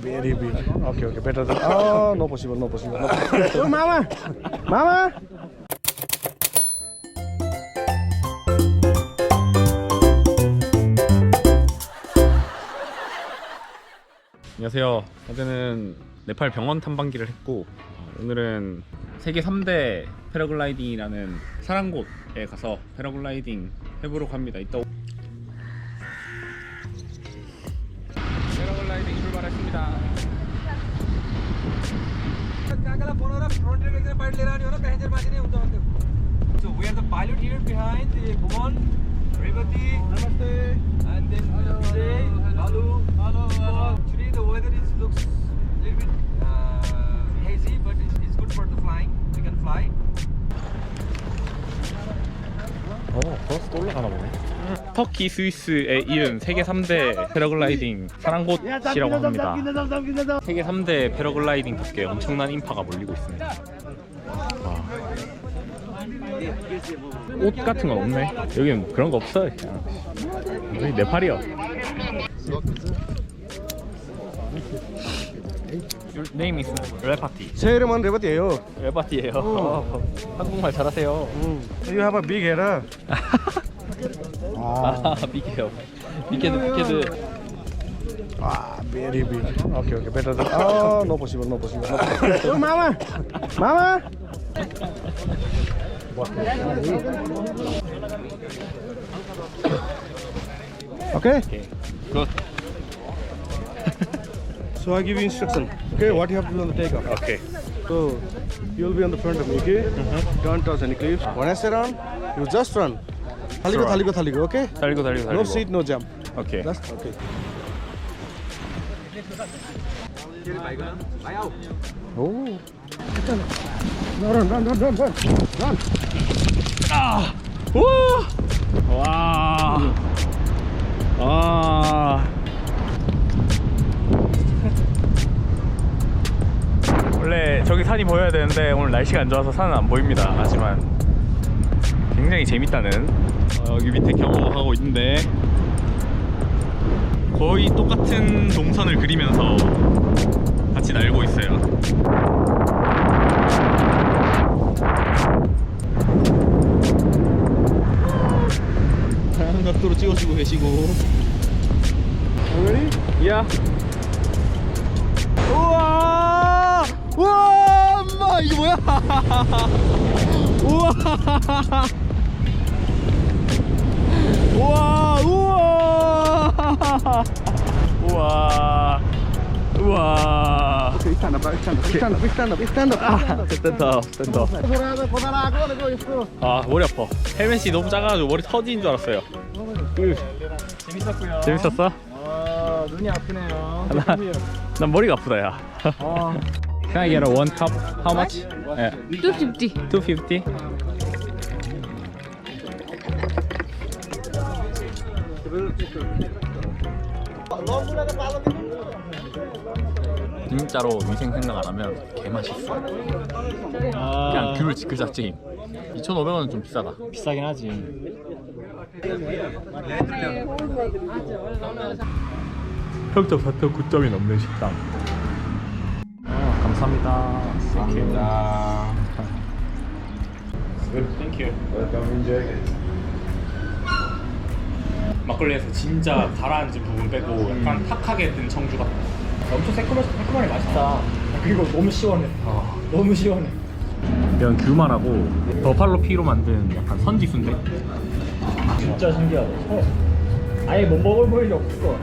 very big. Okay, okay, better than. Oh, no possible, no possible. No possible. oh, mama, mama. 안녕하세요. 어제는 네팔 병원 탐방기를 했고 어, 오늘은 세계 3대 패러글라이딩이라는 사랑곳에 가서 패러글라이딩 해보려고 합니다. 이따 오- 패러글라이딩 출발했습니다. So we are the pilot here behind the Bhuvan, Revati, Namaste, and then Vijay, Balu. Hello. 터키, 스위스에 이은 세계 3대 패러글라이딩 사랑곳이라고 합니다. 세계 3대 패러글라이딩 덕에 엄청난 인파가 몰리고 있습니다. 와. 옷 같은 건 없네. 여기는 그런 거 없어. 그냥. 여기 네팔이요. Your name is 레파티. 제 이름은 레버티예요. 레파티예요. 한국말 잘하세요. You have a big. Ah, big help. Big help, big help. Ah, very big. Okay, okay, better than. Oh, no possible, no possible. No possible. oh, mama! Mama! okay? Okay, good. so I give you instruction. Okay, what you have to do on the takeoff. Okay. So you'll be on the front of me, okay? Mm -hmm. Don't touch any cliffs. When I say run, you just run. Run. thaligo, thaligo. Okay. 달리고 달리고 달리고. No seat, no jump. 오케이. Just okay. Oh. No, run, run, run, run, run, run. 우! 와. 아. 원래 저기 산이 보여야 되는데 오늘 날씨가 안 좋아서 산은 안 보입니다. 하지만 굉장히 재밌다는 어, 여기 밑에 경험하고 있는데. 거의 똑같은 동선을 그리면서 같이 날고 있어요. 다양한 각도로 찍어주고 계시고. You ready? 야 우와! 우와! 엄마 이게 뭐야? 우와 우와 우와 우와 우와 Okay, stand up, stand up, stand up, stand up, stand up. 아 됐다 됐다 아 머리 아파 헬멧이 너무 작아가지고 머리 터지는 줄 알았어요 재밌었고요. 재밌었어? 아 눈이 아프네요. 나, 난 머리가 아프다 야 Can I get a one cup? How much? 예. 250. 250? 진짜로 위생 생각 안 하면 개 맛있어. 그냥 귤 그 자체임. 2,500원은 좀 비싸다. 비싸긴 하지. 평점 4.9점이 넘는 식당. 아, 감사합니다. 감사합니다. Thank you. 막걸리에서 진짜 가라앉은 부분 빼고 약간 탁하게 든 청주 같다. 엄청 새콤해 새콤하니 맛있다. 그리고 너무 시원해. 너무 시원해. 이런 귤만하고 버팔로 피로 만든 약간 선지 순대. 진짜 신기하다. 어. 아예 못 먹을 보일이 없어.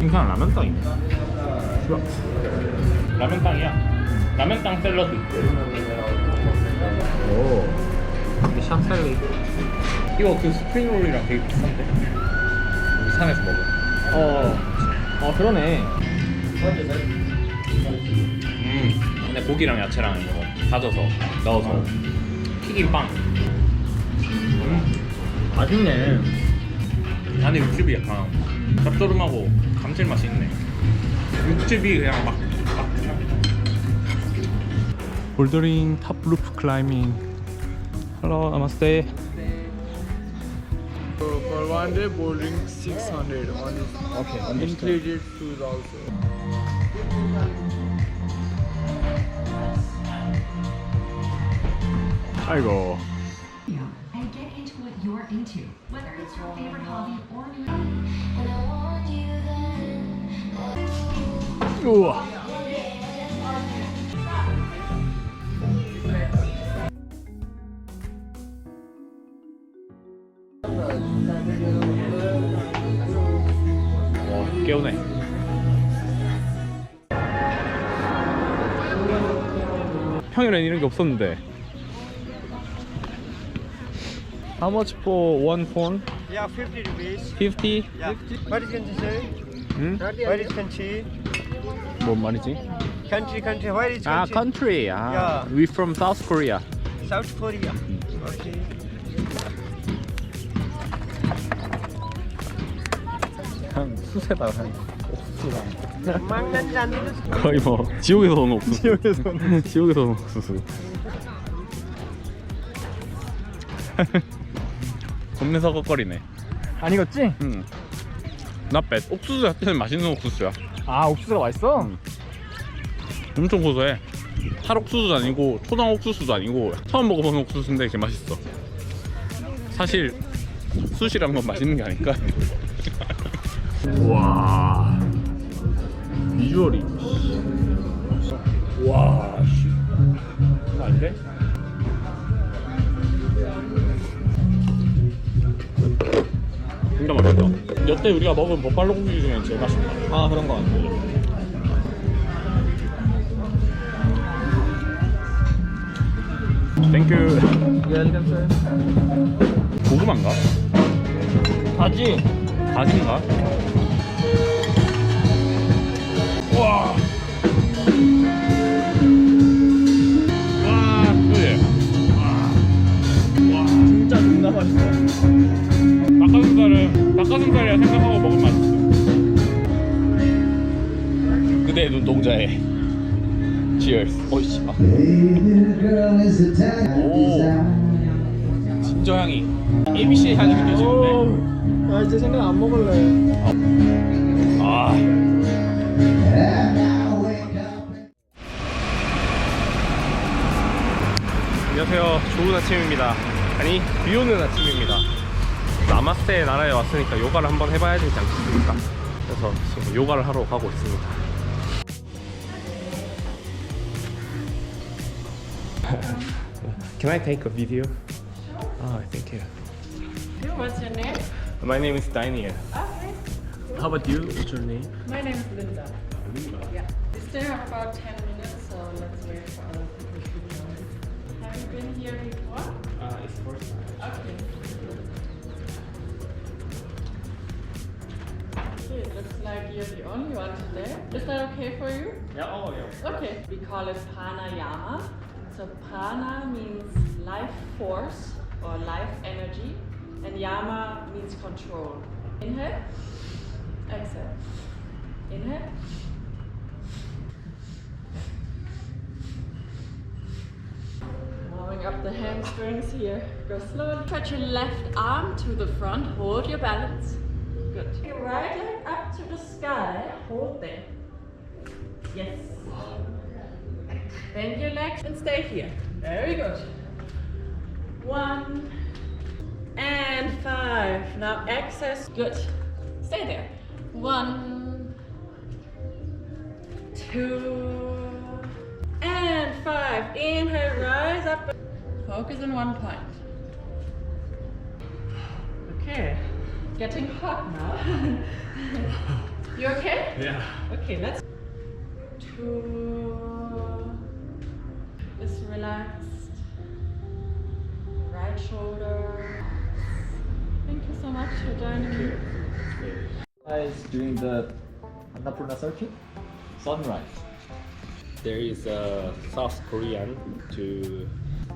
인간 라면 땅이네. 라면 땅이야. 라면땅 샐러드. 오. 이게 샷 샐러드. 이거 그 스프링 롤이랑 되게 비슷한데? 우리 산에서 먹은. 어. 어 그러네. 음. 근데 고기랑 야채랑 이거 다져서 넣어서 튀긴 빵. 맛있네. 안에 육즙이 약간 짭조름하고 감칠맛이 있네. 육즙이 그냥 막. 막. 볼더링 탑 루프 클라이밍. Hello, namaste. For one day bowling 600. One is Okay, understood. included food also. 아이고. and get into what you're into, whether it's your favorite hobby or new. 우와. 깨우네 평일엔 이런 게 없었는데 How much for one phone? Yeah, 50 rupees. 50? Yeah. What is country, sir? 응? Where is country? 뭔 말이지? Country, country. Where is 아 country? country 아 Yeah. We from South Korea South Korea. Okay. 그냥 옥수수다 망난 잔들. 거의 뭐 지옥에서 온 옥수수 지옥에서 온 지옥에서 온 옥수수 겁내 서걱거리네 안 익었지? 응. 나 뺏. 옥수수 자체는 맛있는 옥수수야. 아, 옥수수가 맛있어? 응. 엄청 고소해. 탈옥수수도 아니고 초당 옥수수도 아니고 처음 먹어보는 옥수수인데 되게 맛있어. 사실 숯이란 건 맛있는 게 아닐까? 와 비주얼이 와 아닌데? 진짜 맛있다. 여태 우리가 먹은 버팔로 고기 중에 제일 맛있다. 아 그런 거 같아. 땡큐. Sir. 고구마인가? 가지. 가지인가? 와. 와, 그래. 진짜 존나 맛있어. 닭가슴살은 닭가슴살이라 생각하고 먹으면 맛있어. 그대의 눈동자에. Cheers. 어이씨. 아. 오. 진저 향이. ABC 향이 느껴지는데. 아, 이제 생각 안 먹을래. 아. 안녕하세요. 좋은 아침입니다. 아니, 비 오는 아침입니다. 나마스테 나라에 왔으니까 요가를 한번 해봐야 되지 않겠습니까? 그래서 지금 요가를 하러 가고 있습니다. Can I take a video? Oh, thank you. What's your name? My name is Daniel. Okay. How about you? What's your name? My name is Linda. Linda. Yeah. We still have about 10 minutes, so let's wait for other people to join. Have you been here before? Uh, it's first time. Okay. Okay, it looks like you're the only one today. Is that okay for you? Yeah, oh yeah. Okay. We call it pranayama. So prana means life force or life energy, and yama means control. Inhale, exhale. Inhale. Warming up the hamstrings here. Go slowly. Stretch your left arm to the front. Hold your balance. Good. Your right leg up to the sky. Hold there. Yes. Bend your legs and stay here. Very good. One and five. Now access. Good. Stay there. One, two, and five. Inhale, rise up. Focus on one point. Okay. Getting hot now. you okay? Yeah. Okay, let's. Two. Is relaxed. Right shoulder. Thank you so much for joining me. guys doing the Annapurna circuit? Sunrise. There is a South Korean to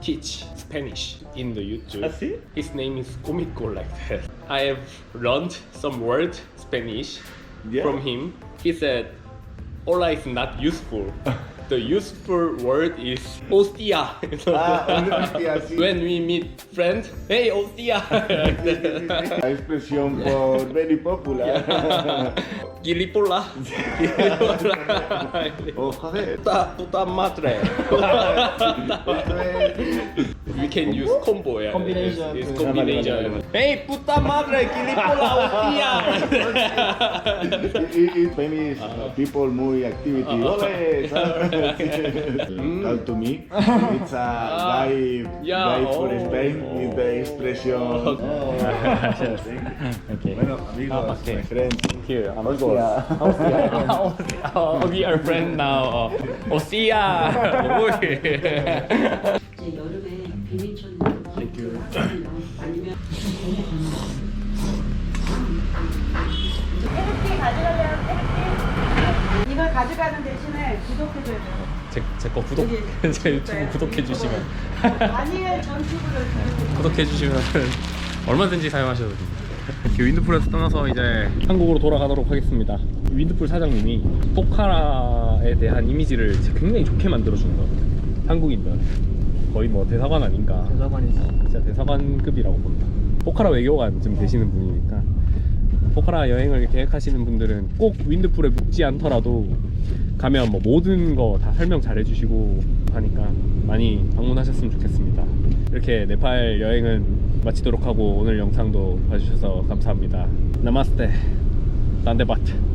teach Spanish in the YouTube. I see. His name is Komiko like that. I have learned some word Spanish Yeah. from him. He said, "Hola is not useful. the useful word is ostia. Ah, hostia, sí. when we meet friend. Hey, hostia. expression for very popular. Gilipola. Gilipola. oh, joder. Puta, puta madre. Esto es- We can use combo. Yeah. Combination. It's, it's Ah, vale, combination. vale, vale. Hey, puta madre. Gilipola, hostia. it- it- it's Spanish people muy activity. Ole, ¿sabes? Talk to me. It's a guy, yeah, guy for oh. Spain with the expression. Okay. Bueno, amigos, Ah, okay. my friends. Here, amigos. Hostia. Oh, we are friends now. Oh, hostia. 가져가는 대신에 구독해줘야 돼요. 제, 제거 구독, 제 유튜브 구독해 주시면 아니면 전투부를 구독해 주시면 얼마든지 사용하셔도 됩니다. 이렇게 윈드풀에서 떠나서 이제 한국으로 돌아가도록 하겠습니다. 윈드풀 사장님이 포카라에 대한 이미지를 굉장히 좋게 만들어 주는 것 같아요. 한국인들 거의 뭐 대사관 아닌가. 대사관이지. 진짜 대사관급이라고 본다. 포카라 외교관 좀 되시는 분이니까 포카라 여행을 계획하시는 분들은 꼭 윈드풀에 묵지 않더라도 가면 뭐 모든 거 다 설명 잘 해주시고 하니까 많이 방문하셨으면 좋겠습니다. 이렇게 네팔 여행은 마치도록 하고 오늘 영상도 봐주셔서 감사합니다. 나마스테. 단데바트.